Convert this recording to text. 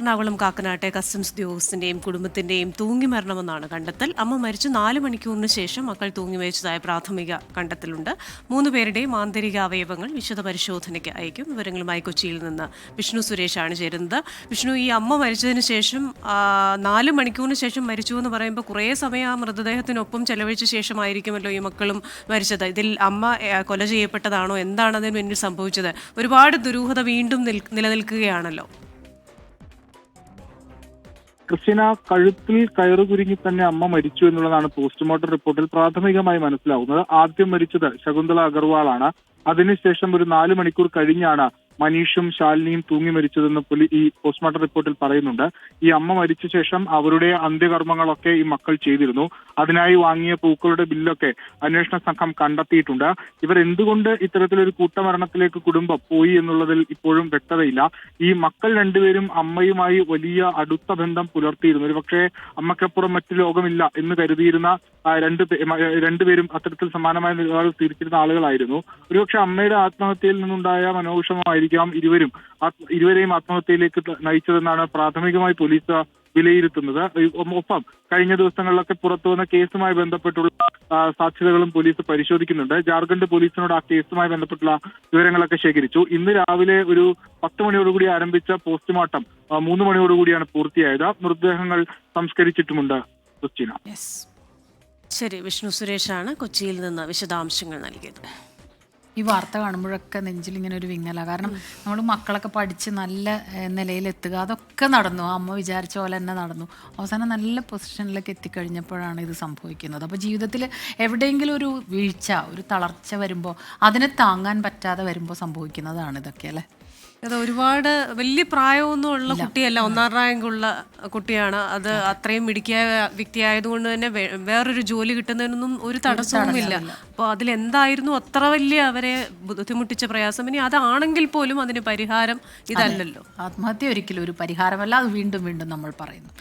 Ernakulam കാക്കനാട്ടെ customs ഉദ്യോഗസ്ഥന്റെയും കുടുംബത്തിന്റെയും തൂങ്ങി മരണമെന്നാണ് കണ്ടെത്തൽ. അമ്മ മരിച്ചു നാല് മണിക്കൂറിന് ശേഷം മക്കൾ തൂങ്ങി മരിച്ചതായ പ്രാഥമിക കണ്ടെത്തലുണ്ട്. മൂന്ന് പേരുടെയും ആന്തരിക അവയവങ്ങൾ വിശദ പരിശോധനയ്ക്ക് അയക്കും. വിവരങ്ങളുമായി കൊച്ചിയിൽ നിന്ന് വിഷ്ണു സുരേഷാണ് ചേരുന്നത്. വിഷ്ണു ഈ അമ്മ മരിച്ചതിന് ശേഷം നാല് മണിക്കൂറിന് ശേഷം മരിച്ചു എന്ന് പറയുമ്പോൾ കുറേ സമയം ആ മൃതദേഹത്തിനൊപ്പം ചെലവഴിച്ച ശേഷമായിരിക്കുമല്ലോ ഈ മക്കളും മരിച്ചത്. ഇതിൽ അമ്മ കൊല ചെയ്യപ്പെട്ടതാണോ? എന്താണ് അതിന് പിന്നിൽ സംഭവിച്ചത്? ഒരുപാട് ദുരൂഹത വീണ്ടും നിലനിൽക്കുകയാണല്ലോ. ക്രിസ്ത്യന കഴുത്തിൽ കയറുകുരുങ്ങി തന്നെ അമ്മ മരിച്ചു എന്നുള്ളതാണ് പോസ്റ്റ്മോർട്ടം റിപ്പോർട്ടിൽ പ്രാഥമികമായി മനസ്സിലാവുന്നത്. ആദ്യം മരിച്ചത് ശകുന്തള അഗർവാളാണ്. അതിനുശേഷം ഒരു നാല് മണിക്കൂർ കഴിഞ്ഞാണ് മനീഷും ശാലിനിയും തൂങ്ങി മരിച്ചതെന്ന് പുലി ഈ പോസ്റ്റ്മോർട്ടം റിപ്പോർട്ടിൽ പറയുന്നുണ്ട്. ഈ അമ്മ മരിച്ച ശേഷം അവരുടെ അന്ത്യകർമ്മങ്ങളൊക്കെ ഈ മക്കൾ ചെയ്തിരുന്നു. അതിനായി വാങ്ങിയ പൂക്കളുടെ ബില്ലൊക്കെ അന്വേഷണ സംഘം കണ്ടെത്തിയിട്ടുണ്ട്. ഇവർ എന്തുകൊണ്ട് ഇത്തരത്തിലൊരു കൂട്ടമരണത്തിലേക്ക് കുടുംബം പോയി എന്നുള്ളതിൽ ഇപ്പോഴും വ്യക്തതയില്ല. ഈ മക്കൾ രണ്ടുപേരും അമ്മയുമായി വലിയ അടുത്ത ബന്ധം പുലർത്തിയിരുന്നു. ഒരു പക്ഷേ അമ്മയ്ക്കപ്പുറം മറ്റു ലോകമില്ല എന്ന് കരുതിയിരുന്ന രണ്ട് രണ്ടുപേരും അത്തരത്തിൽ സമാനമായ നിലപാട് തിരിച്ചിരുന്ന ആളുകളായിരുന്നു. ഒരുപക്ഷെ അമ്മയുടെ ആത്മഹത്യയിൽ നിന്നുണ്ടായ മനോവിഷമമായിരിക്കാം ഇരുവരും. ഇരുവരെയും ആത്മഹത്യയിലേക്ക് നയിച്ചതെന്നാണ് പ്രാഥമികമായി പോലീസ് വിലയിരുത്തുന്നത്. ഒപ്പം കഴിഞ്ഞ ദിവസങ്ങളിലൊക്കെ പുറത്തു വന്ന കേസുമായി ബന്ധപ്പെട്ടുള്ള സാധ്യതകളും പോലീസ് പരിശോധിക്കുന്നുണ്ട്. ജാർഖണ്ഡ് പോലീസിനോട് ആ കേസുമായി ബന്ധപ്പെട്ടുള്ള വിവരങ്ങളൊക്കെ ശേഖരിച്ചു. ഇന്ന് രാവിലെ ഒരു പത്ത് മണിയോടുകൂടി ആരംഭിച്ച പോസ്റ്റ്മോർട്ടം മൂന്ന് മണിയോടുകൂടിയാണ് പൂർത്തിയായത്. മൃതദേഹങ്ങൾ സംസ്കരിച്ചിട്ടുമുണ്ട് ക്രിസ്റ്റീന. ശരി വിഷ്ണു സുരേഷാണ് കൊച്ചിയിൽ നിന്ന് വിശദാംശങ്ങൾ നൽകിയത്. ഈ വാർത്ത കാണുമ്പോഴൊക്കെ നെഞ്ചിൽ ഇങ്ങനെ ഒരു വിങ്ങല. കാരണം നമ്മൾ മക്കളൊക്കെ പഠിച്ച് നല്ല നിലയിൽ എത്തുക അതൊക്കെ നടന്നു. അമ്മ വിചാരിച്ച പോലെ തന്നെ നടന്നു. അവസാനം നല്ല പൊസിഷനിലേക്ക് എത്തിക്കഴിഞ്ഞപ്പോഴാണ് ഇത് സംഭവിക്കുന്നത്. അപ്പോൾ ജീവിതത്തിൽ എവിടെയെങ്കിലും ഒരു വീഴ്ച ഒരു തളർച്ച വരുമ്പോൾ അതിനെ താങ്ങാൻ പറ്റാതെ വരുമ്പോൾ സംഭവിക്കുന്നതാണ് ഇതൊക്കെ അല്ലേ? അത് ഒരുപാട് വലിയ പ്രായമൊന്നും ഉള്ള കുട്ടിയല്ല. ഒന്നാം റാങ്കുള്ള കുട്ടിയാണ്. അത് അത്രയും മിടുക്കിയായ വ്യക്തി ആയതുകൊണ്ട് തന്നെ വേറൊരു ജോലി കിട്ടുന്നതിനൊന്നും ഒരു തടസ്സവുമില്ല. അപ്പോൾ അതിലെന്തായിരുന്നു അത്ര വലിയ അവരെ ബുദ്ധിമുട്ടിച്ച പ്രയാസം? ഇനി അതാണെങ്കിൽ പോലും അതിന് പരിഹാരം ഇതല്ലല്ലോ. ആത്മഹത്യ ഒരിക്കലും ഒരു പരിഹാരമല്ല. അത് വീണ്ടും വീണ്ടും നമ്മൾ പറയുന്നു.